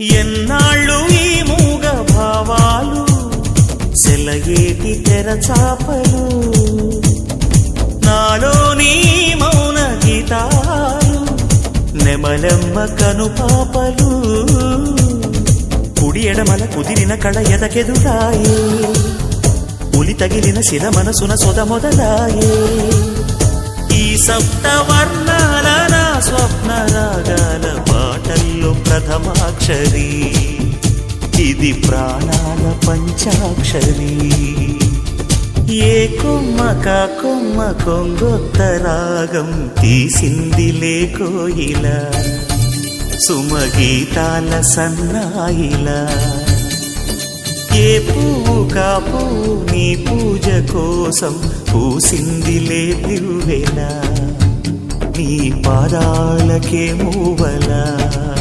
ఎన్నాళ్ళు ఈ మూగ భావాలు? సెలయేటి తెరచాపలు నాలోని మౌన గీతాలు నెమలెమ్మ కనుపాపలు కుడి ఎడమల కుదిరిన కళ ఎదకెదురాయే ఉలి తగిలిన శిల మనసున సొద మొదలాయే? ఈ సప్తవర్ణ పాటల్లో ప్రథమాక్షరి. ఇది ప్రాణాల పంచాక్షరి. ఏ కొమ్మ కా కొమ్మ కొంగొత్త రాగం తీసింది లేకోయిల సుమగీతాల సన్నాయిలా. ఏ పువ్వు కా పువ్వు నీ పూజ కోసం పూసిందిలే దివ్వెలా. నీ పాదాలకే మూవలా.